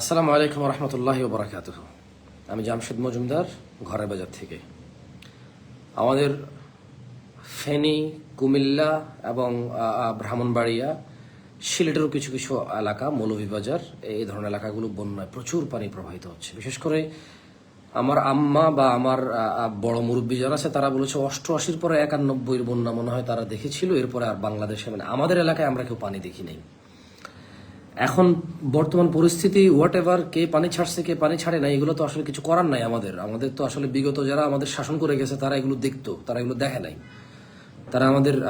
আসসালামু আলাইকুম রহমতুল্লাহ বরাকাত আমি জামশেদ মজুমদার, ঘরের বাজার থেকে। আমাদের ফেনী, কুমিল্লা এবং ব্রাহ্মণবাড়িয়া, সিলেটেরও কিছু কিছু এলাকা, মৌলভীবাজার, এই ধরনের এলাকাগুলো বন্যায় প্রচুর পানি প্রবাহিত হচ্ছে। বিশেষ করে আমার আম্মা বা আমার বড় মুরব্বী যারা আছে, তারা বলেছে অষ্টআশির পরে একানব্বইয়ের বন্যা মনে হয় তারা দেখেছিল, এরপরে আর বাংলাদেশে মানে আমাদের এলাকায় আমরা কেউ পানি দেখি নাই। এখন বর্তমান পরিস্থিতি হোয়াট এভার কে পানি ছাড়ছে, কে পানি ছাড়ে না এগুলো তো আসলে কিছু করার নাই আমাদের। আমাদের তো আসলে বিগত যারা আমাদের শাসন করে গেছে, তারা এগুলো দেখতো, তারা এগুলো দেখে নাই। তারা আমাদের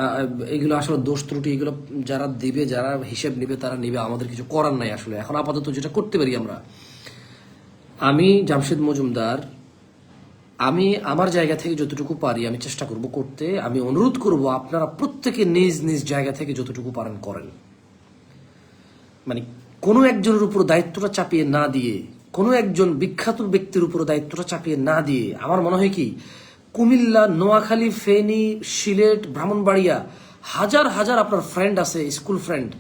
এগুলো আসলে দোষ ত্রুটি, এগুলো যারা দিবে, যারা হিসেব নিবে, তারা নিবে, আমাদের কিছু করার নাই আসলে। এখন আপাতত যেটা করতে পারি আমরা, আমি জামশেদ মজুমদার, আমি আমার জায়গা থেকে যতটুকু পারি, আমি চেষ্টা করব করতে, আমি অনুরোধ করব আপনারা প্রত্যেকে নিজ নিজ জায়গা থেকে যতটুকু পারেন করেন। মানে কোনো একজনের উপর দায়িত্বটা চাপিয়ে না দিয়ে, কোনো একজন বিখ্যাত ব্যক্তির উপর দায়িত্বটা চাপিয়ে না দিয়ে, আমার মনে হয় কি, কুমিল্লা, নোয়াখালী, ফেনী, সিলেট, ব্রাহ্মণবাড়িয়া, হাজার হাজার আপনার ফ্রেন্ড আছে স্কুল ফ্রেন্ড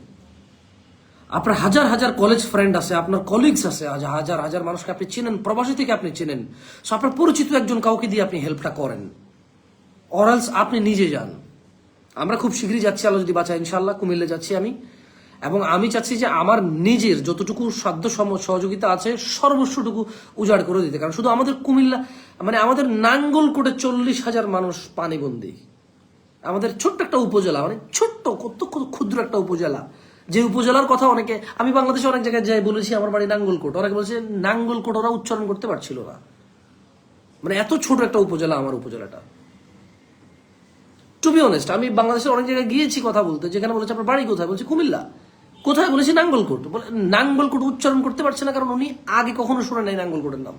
আপনার হাজার হাজার কলেজ ফ্রেন্ড আছে, আপনার কলিগস আছে হাজার হাজার মানুষকে আপনি চেনেন, প্রবাসী থেকে আপনি চেনেন। সো আপনার পরিচিত একজন কাউকে দিয়ে আপনি হেল্পটা করেন। অরালস আপনি নিজে যান। আমরা খুব শীঘ্রই যাচ্ছি, আলো যদি বাঁচা ইনশাল্লাহ কুমিল্লা যাচ্ছি আমি। এবং আমি চাচ্ছি যে আমার নিজের যতটুকু সাধ্য সহযোগিতা আছে, সর্বস্বটুকু উজাড় করে দিতে। কারণ শুধু আমাদের কুমিল্লা মানে আমাদের নাঙ্গলকোটে চল্লিশ হাজার মানুষ পানিবন্দী। আমাদের ছোট্ট একটা উপজেলা মানে ছোট্ট, কত কত ক্ষুদ্র একটা উপজেলা। যে উপজেলার কথা অনেকে আমি বাংলাদেশে অনেক জায়গায় যাই বলেছি, আমার বাড়ি নাঙ্গলকোট অনেকে বলছে নাঙ্গলকোট ওরা উচ্চারণ করতে পারছিল না। মানে এত ছোট একটা উপজেলা আমার উপজেলাটা। টু বি অনেস্ট আমি বাংলাদেশের অনেক জায়গায় গিয়েছি কথা বলতে, যেখানে বলেছে, আপনার বাড়ি কোথায়? বলছি, কুমিল্লা। কোথায় বলেছি? নাঙ্গলকোট। বলে, নাঙ্গলকোট উচ্চারণ করতে পারছে না, কারণ উনি আগে কখনো শুনে নাই নাঙ্গলকোটের নাম।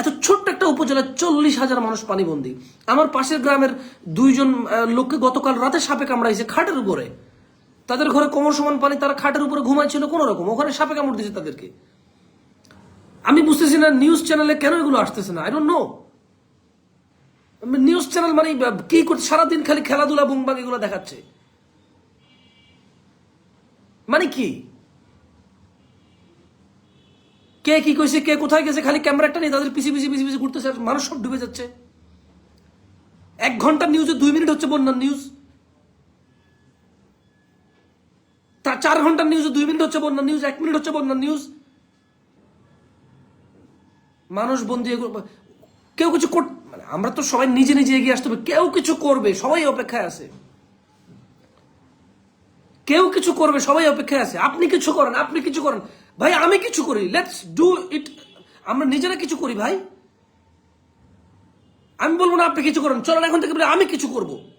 এত ছোট্ট একটা উপজেলা, চল্লিশ হাজার মানুষ পানিবন্দী। আমার পাশের গ্রামের দুইজন লোককে গতকাল রাতে সাপে কামড়াইছে খাটের উপরে। তাদের ঘরে কোমর সমান পানি, তারা খাটের উপরে ঘুমাইছিল কোনো রকম ওখানে সাপে কামড় দিয়েছে তাদেরকে। আমি বুঝতেছি না নিউজ চ্যানেলে কেন এগুলো আসতেছে না? I don't know news channel মানে কি করছে? সারাদিন খালি খেলাধুলা বুংবাং এগুলো দেখাচ্ছে। মানে কি? কে কি কইছে, কে কোথায় গেছে, খালি ক্যামেরাটা নিয়ে তাদের পিছি পিছি পিছি পিছি ঘুরতেছে, আর মানুষ সব ডুবে যাচ্ছে। এক ঘণ্টার নিউজে দুই মিনিট হচ্ছে বন্যার নিউজ তা চার ঘণ্টার নিউজে দুই মিনিট হচ্ছে বন্যার নিউজ এক মিনিট হচ্ছে বন্যার নিউজ মানুষ বন্দি কেউ কিছু মানে আমরা তো সবাই নিজে নিজে এগিয়ে আসতে হবে, কেউ কিছু করবে, সবাই অপেক্ষায় আছে। কেউ কিছু করবে, সবাই অপেক্ষায় আছে। আপনি কিছু করেন, আপনি কিছু করেন। ভাই, আমি কিছু করি। লেটস ডু ইট আমরা নিজেরা কিছু করি, ভাই। আমি বলব না, আপনি কিছু করেন। চলেন এখন থেকে বলি, আমি কিছু করব।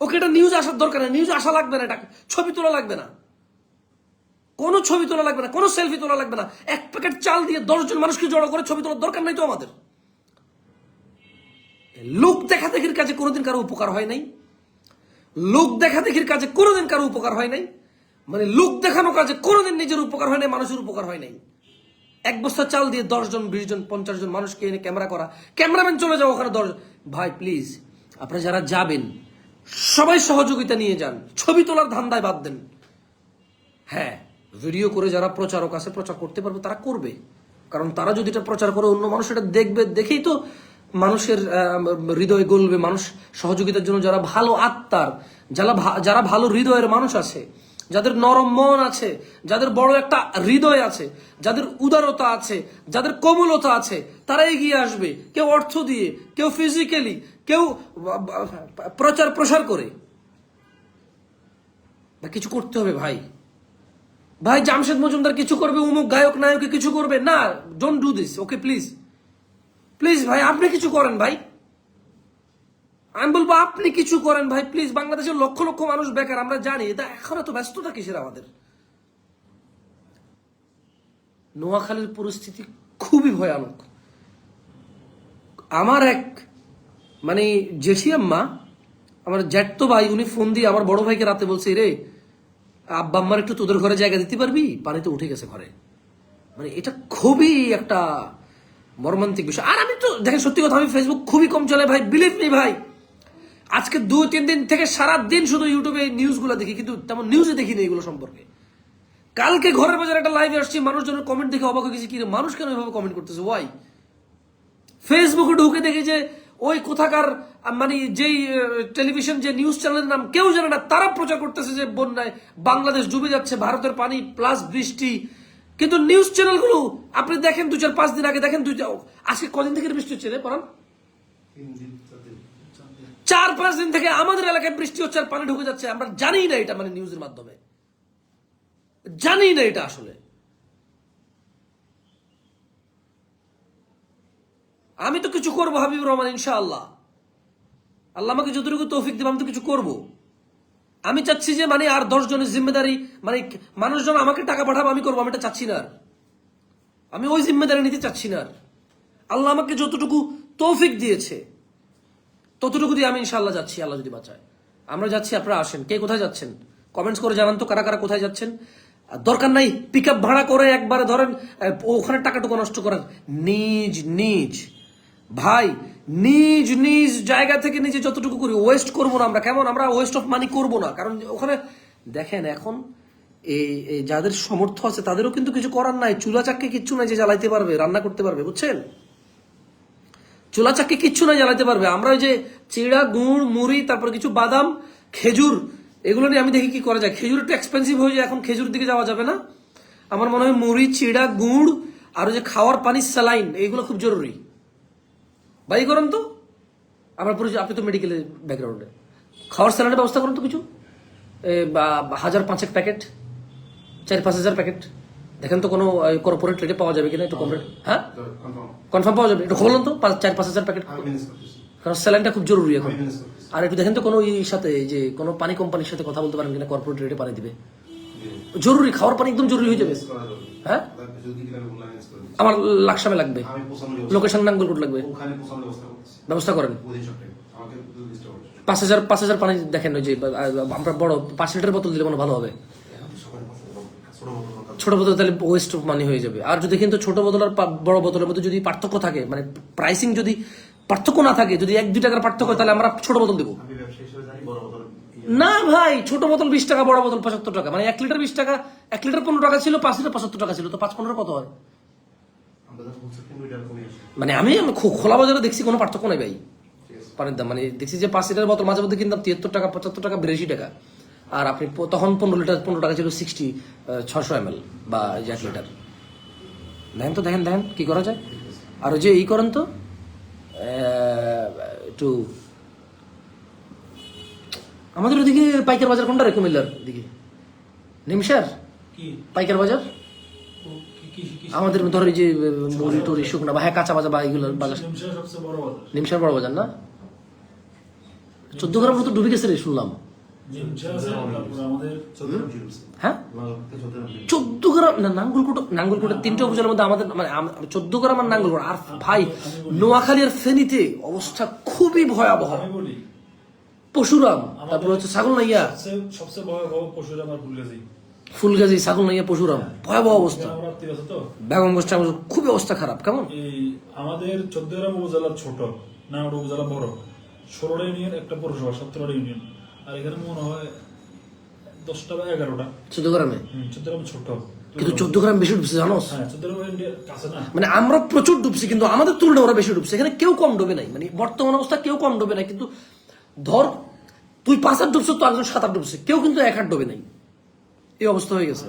ওকে, এটা নিউজ আসার দরকার নেই। নিউজ আসা লাগবে না, এটা ছবি তোলা লাগবে না। কোনো ছবি তোলা লাগবে না, কোনো সেলফি তোলা লাগবে না। এক প্যাকেট চাল দিয়ে দশজন মানুষকে জড়ো করে ছবি তোলার দরকার নাই তো আমাদের। লোক দেখা দেখির কাজে কোনোদিন কারও উপকার হয় নাই। লোক দেখা দেখির কাজে কোনোদিন কারও উপকার হয় নাই। মানে লোক দেখানো কাজে কোনোদিন নিজের উপকার হয় নাই, মানুষের উপকার হয় নাই। এক বস্তা চাল দিয়ে দশজন বিশ জন পঞ্চাশ জন মানুষকে এনে ক্যামেরা করা। ক্যামেরাম্যান চলে যাও ওখানে দশ ভাই প্লিজ আপনারা যারা যাবেন, সবাই সহযোগিতা নিয়ে যান। ছবি তোলার ধান্দায় বাদ দেন। হ্যাঁ ভিডিও করে যারা প্রচারক আছে, প্রচার করতে পারবে, তারা করবে। কারণ তারা যদি এটা প্রচার করে, অন্য মানুষ এটা দেখবে, দেখেই তো মানুষের হৃদয় গলবে মানুষ সহযোগিতার জন্য যারা ভালো আত্মার, যারা যারা ভালো হৃদয়ের মানুষ আছে, যাদের নরম মন আছে, যাদের বড় একটা হৃদয় আছে, যাদের উদারতা আছে, যাদের কোমলতা আছে, তারা এগিয়ে আসবে। কেউ অর্থ দিয়ে, কেউ ফিজিক্যালি কেউ প্রচার প্রসার করে। বা কিছু করতে হবে ভাই। ভাই জামশেদ মজুমদার কিছু করবে, উমুক গায়ক নায়কে কিছু করবে? না don't do this okay please please ভাই, আপনি কিছু করেন ভাই। আমি বলব, আপনি কিছু করেন ভাই প্লিজ বাংলাদেশের লক্ষ লক্ষ মানুষ বেকার, আমরা জানি, এটা এখন এত ব্যস্ততা কিসের আমাদের? নোয়াখালীর পরিস্থিতি খুবই ভয়ানক। আমার এক মানে জেঠি আম্মা, আমার জ্যাঠতো ভাই, উনি ফোন দিয়ে আমার বড় ভাইকে রাতে বলছে রে আব্বা আম্মার একটু তোদের ঘরে জায়গা দিতে পারবি? পানিতে উঠে গেছে ঘরে। মানে এটা খুবই একটা মর্মান্তিক বিষয়। আর আমি তো দেখেন, সত্যি কথা, আমি ফেসবুক খুবই কম চলে, ভাই। বিলিভ মি ভাই। আজকে দুই, তিন দিন থেকে সারা দিন শুধু ইউটিউবে নিউজগুলো দেখি, কিন্তু তেমন নিউজে দেখিনি এগুলো সম্পর্কে। কালকে ঘরের বাজারে একটা লাইভে আসছি, মানুষজনের কমেন্ট দেখে অবাক হয়ে গেছি, কি মানুষ কেন এভাবে কমেন্ট করতেছে? ওয়াই ফেসবুকে ঢুকে দেখি যে, ওই কোথাকার মানে যেই টেলিভিশন যে নিউজ চ্যানেলের নাম কেউ জানে না, তারা প্রচার করতেছে যে, বন্যায় বাংলাদেশ ডুবে যাচ্ছে, ভারতের পানি প্লাস বৃষ্টি কিন্তু নিউজ চ্যানেলগুলো আপনি দেখেন দু চার পাঁচ দিন আগে, দেখেন দুই আজকে কদিন থেকে বৃষ্টি হচ্ছে রে পরান? চার পাঁচ দিন থেকে আমাদের এলাকায় বৃষ্টি হচ্ছে আর পানি ঢুকে যাচ্ছে। আমরা জানি না এটা মানে নিউজের মাধ্যমে। জানি না এটা আসলে। আমি তো কিছু করব হাবিব রহমান, ইনশাআল্লাহ। আল্লাহ আমাকে যতটুকু তৌফিক দেবে, আমি তো কিছু করব। আমি চাচ্ছি যে মানে আর দশ জনের জিম্মেদারি মানে মানুষজন আমাকে টাকা পাঠাবো, আমি করব, আমি এটা চাচ্ছি না আমি ওই জিম্মেদারি নিতে চাচ্ছি না আল্লাহ আমাকে যতটুকু তৌফিক দিয়েছে, ততটুকু দিয়ে আমি ইনশাল্লাহ যাচ্ছি, আল্লাহ যদি বাঁচায়। আমরা যাচ্ছি, আপনারা আসেন। কে কোথায় যাচ্ছেন? কমেন্টস করে জানান তো, কারা কারা কোথায় যাচ্ছেন? দরকার নাই পিক ভাড়া করে একবারে ধরেন ওখানে টাকাটুকু নষ্ট করার। নিজ নিজ। ভাই নিজ নিজ জায়গা থেকে নিজে যতটুকু করি ওয়েস্ট করব না আমরা। কেমন? আমরা ওয়েস্ট অফ মানি করব না। কারণ ওখানে, দেখেন এখন এই যাদের সমর্থ আছে, তাদেরও কিন্তু কিছু করার নাই। চুলা চাকরি কিচ্ছু নাই যে জ্বালাইতে পারবে, রান্না করতে পারবে, বুঝছেন? চুলা চাকরি কিচ্ছু নাই জ্বালাতে পারবে। আমরা ওই যে চিড়া, গুড়, মুড়ি, তারপর কিছু বাদাম, খেজুর, এগুলো নিয়ে আমি দেখি কি করা যায়। খেজুর একটু এক্সপেন্সিভ হয়ে যায়, এখন খেজুর দিকে যাওয়া যাবে না। আমার মনে হয় মুড়ি, চিড়া, গুড়, আর ওই যে খাওয়ার পানি স্যালাইন এইগুলো খুব জরুরি। বাই করেন তো। আপনার পরিচয় আপনি তো মেডিকেল ব্যাকগ্রাউন্ডে খাওয়ার স্যালাইনের ব্যবস্থা করুন তো কিছু। বা হাজার পাঁচেক প্যাকেট চার পাঁচ হাজার প্যাকেট দেখেন তো কোনো কর্পোরেট রেটে পাওয়া যাবে কিনা একটু কম রেট হ্যাঁ? কনফার্ম পাওয়া যাবে। একটু খোলুন তো চার পাঁচ হাজার প্যাকেট কারণ স্যালাইনটা খুব জরুরি এখন। আর একটু দেখেন তো কোনো ইর সাথে যে কোনো পানি কোম্পানির সাথে কথা বলতে পারেন কিনা কর্পোরেট রেটে পানি দিবে। জরুরি খাওয়ার পানি একদম জরুরি হয়ে যাবে। হ্যাঁ? আমার লাকসামে লাগবে। লোকেশন নাঙ্গলকোট লাগবে। ব্যবস্থা করেন। পাঁচ হাজার পাঁচ হাজার পানি দেখেন ওই যে আমরা বড় পাঁচ লিটার বোতল দিলে মনে ভালো হবে। ছোট বোতল তাহলে ওয়েস্ট অফ মানি হয়ে যাবে। আর যদি কিন্তু ছোট বোতল আর বড় বোতলের মধ্যে যদি পার্থক্য থাকে মানে প্রাইসিং যদি পার্থক্য না থাকে যদি এক দুই টাকার পার্থক্য তাহলে আমরা ছোট বোতল দেবো। না ভাই ছোট বোতল বিশ টাকা বড় বোতল পঁচাত্তর টাকা। মানে এক লিটার বিশ টাকা এক লিটার পনেরো টাকা ছিল পাঁচ লিটার পঁচাত্তর টাকা ছিল তো পাঁচ পনেরো কত হয়? মানে আমি খোলা বাজারে দেখছি কোনো পার্থক্য নাই ভাই। পানির দাম মানে দেখছি যে পাঁচ লিটার বোতল মাঝে মধ্যে কিনতাম তিয়াত্তর টাকা পঁচাত্তর টাকা বিরাশি টাকা। আর আপনি তখন পনেরো লিটার পনেরো টাকা ছিল সিক্সটি ছশো এম বা এই এক লিটার। দেখেন তো দেখেন দেখেন কি করা যায়। আর ওই যে ই করেন তো একটু আমাদের ওদিকে পাইকার বাজার কোনটা রে কুমিল্লার দিকে? নিমসার? পাইকার বাজার? ও কি কি কি আমাদের ধর এই যে মুড়ি টুড়ি শুকনা বা হ্যাঁ কাঁচা বাজার বা এগুলো বাজার। নিমশা বড় বাজার। নিমসার বড় বাজার না? চোদ্দ গ্রাম মতো ডুবে গেছে রে শুনলাম। হ্যাঁ? চোদ্দ গ্রাম না নাঙ্গলকোট নাঙ্গলকোটের তিনটে উপজেলার মধ্যে আমাদের মানে চোদ্দ গ্রাম আর নাঙ্গলকোট। আর ভাই নোয়াখালী আর ফেনীতে অবস্থা খুবই ভয়াবহ। পশুরাম তারপর হচ্ছে ছাগল নাইয়া। সবচেয়ে সবচেয়ে ভয়াবহ পশুরা আমার ভুলগাছি ফুলগাজি ছাগল নাইয়া পশুরাম ভয়াবহ অবস্থা। বেগম গোষ্ঠী আমার খুবই অবস্থা খারাপ কেমন? এই আমাদের চোদ্দ গ্রাম উপজেলা ছোট না ওটা উপজেলা বড়। ষোলোটা ইউনিয়ন একটা পৌরসভা সতেরোটা ইউনিয়ন। আর এখানে মনে হয় দশটা বা এগারোটা। চোদ্দ গ্রামে চোদ্দ গ্রাম ছোট। কিন্তু চোদ্দ গ্রাম বেশি ডুবছে জানোস? হ্যাঁ মানে আমরা প্রচুর ডুবছি কিন্তু আমাদের তুলনায় ওরা বেশি ডুবছে। এখানে কেউ কম ডুবে নাই। মানে বর্তমান অবস্থা কেউ কম ডুবে নাই কিন্তু ধর তুই পাঁচ হাত ডুবছো তো একজন সাত আট ডুবছে। কেউ কিন্তু এক হাত ডুবে নাই। এই অবস্থা হয়ে গেছে।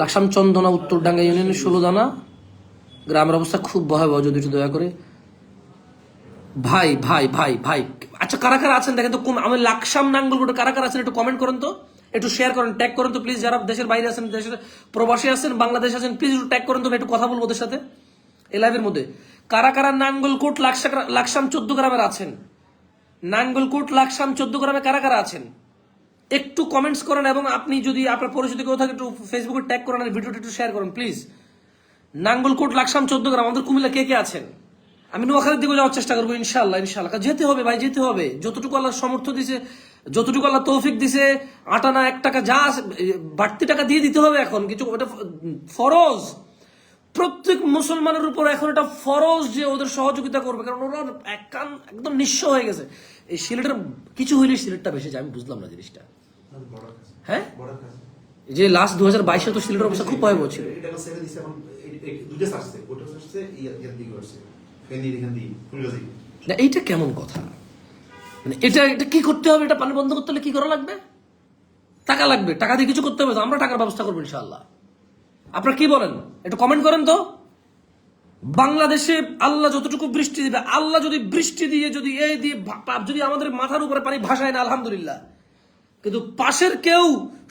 লাকসাম চন্দনা উত্তরডাঙ্গা ইউনিয়নের ষোলো দানা। গ্রামের অবস্থা খুব ভয়াবহ যদি একটু দয়া করে। ভাই ভাই ভাই ভাই আচ্ছা কারা কারা আছেন দেখেন তো আমি লাকসাম নাঙ্গলকোটে কারা কারা আছেন একটু কমেন্ট করেন তো। একটু শেয়ার করেন ট্যাগ করেন তো প্লিজ যারা দেশের বাইরে আছেন দেশের প্রবাসী আছেন বাংলাদেশ আছেন প্লিজ একটু ট্যাগ করেন তো একটু কথা বলব ওদের সাথে। এই লাইভের মধ্যে। কারা কারা নাঙ্গলকোট লাকসা লাকসাম চোদ্দ গ্রামের আছেন? নাঙ্গলকোট লাকসাম চোদ্দ গ্রামে কারা কারা আছেন? একটু কমেন্টস করেন এবং আপনি যদি আপনার পরিচিত কেউ থাকে একটু ফেসবুকে ট্যাগ করেন আর ভিডিওটা একটু শেয়ার করেন প্লিজ নাঙ্গলকোট লাকসাম চোদ্দ গ্রাম, আমাদের কুমিল্লা কে কে আছেন? আমি নোয়াখালীর দিকে যাওয়ার চেষ্টা করব ইনশাল্লাহ ইনশাল্লাহ যেতে হবে ভাই, যেতে হবে। যতটুকু আল্লাহ সমর্থ দিছে, যতটুকু আল্লাহ তৌফিক দিছে আটানা এক টাকা যা বাড়তি টাকা দিয়ে দিতে হবে এখন। কিছু ওটা ফরজ। প্রত্যেক মুসলমানের উপর এখন এটা ফরজ যে ওদের সহযোগিতা করবে কারণ ওরা একান একদম নিঃস্ব হয়ে গেছে। এই সিলেটের কিছু হইলে সিলেটটা বেশি যায় আমি বুঝলাম না জিনিসটা। হ্যাঁ? যে লাস্ট দু হাজার বাইশে তো সিলেটের অবস্থা খুব ভয়াবহ ছিল। না এইটা কেমন কথা? মানে এটা এটা কি করতে হবে? এটা পানি বন্ধ করতে হলে কি করা লাগবে? টাকা লাগবে টাকা দিয়ে কিছু করতে হবে আমরা টাকার ব্যবস্থা করব ইনশাআল্লাহ। আপনারা কি বলেন? একটু কমেন্ট করেন তো। বাংলাদেশে আল্লাহ যতটুকু বৃষ্টি দিবে, আল্লাহ যদি বৃষ্টি দিয়ে, যদি এই দিয়ে যদি আমাদের মাথার উপরে পানি ভাসায় না, আলহামদুলিল্লাহ। কিন্তু পাশের কেউ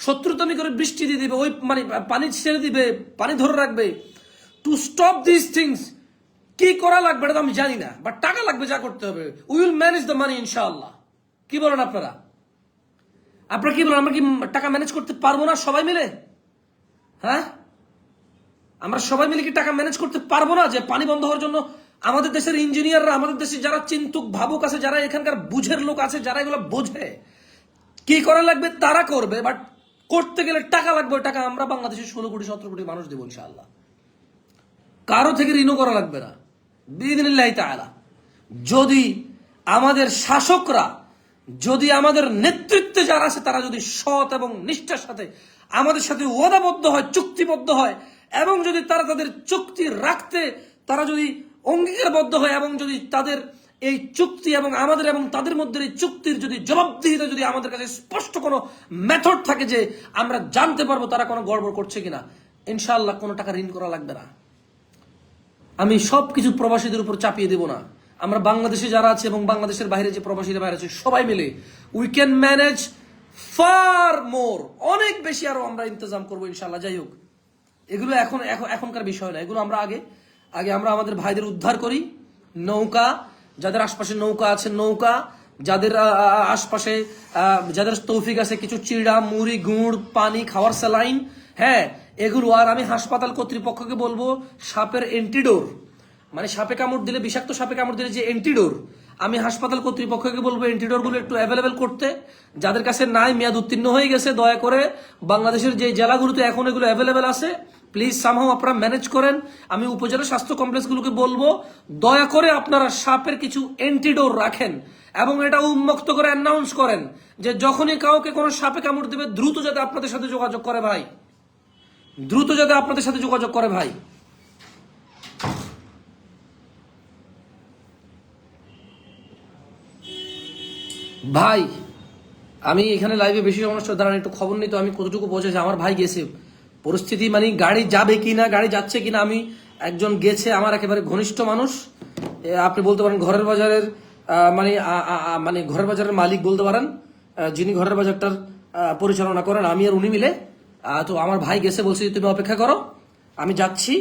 শত্রুতামি করে বৃষ্টি দিয়ে দিবে, ওই মানে পানি ছেড়ে দিবে, পানি ধরে রাখবে। টু স্টপ দিস থিংস কি করা লাগবে এটা তো আমি জানি না বাট টাকা লাগবে যা করতে হবে। We will manage the money ইনশাআল্লাহ কি বলেন আপনারা? আপনারা কি বলেন, আমরা কি টাকা ম্যানেজ করতে পারব না সবাই মিলে? হ্যাঁ? আমরা সবাই মিলে কি টাকা ম্যানেজ করতে পারব না যে পানি বন্ধ হওয়ার জন্য আমাদের দেশের ইঞ্জিনিয়াররা আমাদের দেশে যারা চিন্তুক ভাবুক আছে, যারা এখানকার বুঝের লোক আছে, যারা এগুলো বোঝে, কি করা লাগবে তারা করবে বাট করতে গেলে টাকা লাগবে টাকা আমরা বাংলাদেশের ষোলো কোটি, সতেরো কোটি মানুষ দেবো ইনশাআল্লাহ। কারও থেকে ঋণও করা লাগবে না। বিদিনিল্লাহ তাআলা। যদি আমাদের শাসকরা, যদি আমাদের নেতৃত্বে যারা আছে, তারা যদি সৎ এবং নিষ্ঠার সাথে আমাদের সাথে ওয়াদাবদ্ধ হয়, চুক্তিবদ্ধ হয় এবং যদি তারা তাদের চুক্তি রাখতে, তারা যদি অঙ্গীকারবদ্ধ হয় এবং যদি তাদের এই চুক্তি এবং আমাদের এবং তাদের মধ্যে এই চুক্তির যদি জবাবদিহিতা যদি আমাদের কাছে স্পষ্ট কোনো মেথড থাকে যে আমরা জানতে পারব তারা কোনো গড়বড় করছে কিনা ইনশাল্লাহ কোনো টাকা ঋণ করা লাগবে না। আমি সবকিছু প্রবাসীদের উপর চাপিয়ে দেব না। আমরা বাংলাদেশে যারা আছে এবং বাংলাদেশের বাইরে যে প্রবাসীরা বাইরে আছে, সবাই মিলে we can manage far more অনেক বেশি আরও আমরা ইন্তজাম করব ইনশাল্লাহ যাই হোক এগুলো এখন এখন- এখনকার বিষয় না। এগুলো আমরা আগে আগে আমরা আমাদের ভাইদের উদ্ধার করি। নৌকা, যাদের আশপাশে নৌকা আছে, নৌকা, যাদের আশপাশে যাদের তৌফিক আছে, কিছু চিড়া, মুড়ি, গুড়, পানি, খাওয়ার স্যালাইন হ্যাঁ এগুলো আর আমি হাসপাতাল কর্তৃপক্ষকে বলব, সাপের এন্টিডোর। মানে সাপে কামড় দিলে, বিষাক্ত সাপে কামড় দিলে যে এন্টিডোর, আমি হাসপাতাল কর্তৃপক্ষকে বলব এন্টিডোরগুলো একটু অ্যাভেলেবেল করতে। যাদের কাছে নাই, মেয়াদ উত্তীর্ণ হয়ে গেছে, দয়া করে বাংলাদেশের যে জেলাগুলোতে এখন এগুলো অ্যাভেলেবেল আছে প্লিজ সামহাও আপনারা ম্যানেজ করেন। আমি উপজেলা স্বাস্থ্য কমপ্লেক্সগুলোকে বলব, দয়া করে আপনারা সাপের কিছু এন্টিডোর রাখেন এবং এটা উন্মুক্ত করে অ্যানাউন্স করেন যে যখনই কাউকে কোনো সাপে কামড় দেবে, দ্রুত যাতে আপনাদের সাথে যোগাযোগ করে ভাই। দ্রুত যাতে আপনাদের সাথে যোগাযোগ করে ভাই। ভাই, আমি এখানে লাইভে বেশি সমস্যা দাঁড়ান, একটু খবর নিই তো, আমি কতটুকু পৌঁছেছি? আমার ভাই গেছে। পরিস্থিতি মানে গাড়ি যাবে কি না গাড়ি যাচ্ছে কিনা, আমি একজন গেছে আমার একেবারে ঘনিষ্ঠ মানুষ। আপনি বলতে পারেন ঘরের বাজারের মানে মানে ঘরের বাজারের মালিক বলতে পারেন যিনি ঘরের বাজারটার পরিচালনা করেন, আমি আর উনি মিলে। তো আমার ভাই গেছে, বলছি তুমি অপেক্ষা করো, আমি যাচ্ছি,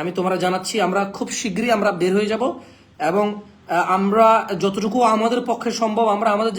আমি তোমরা জানাচ্ছি, আমরা খুব শীঘ্রই আমরা বের হয়ে যাব এবং আমরা যতটুকু আমাদের পক্ষে সম্ভব, আমরা আমাদের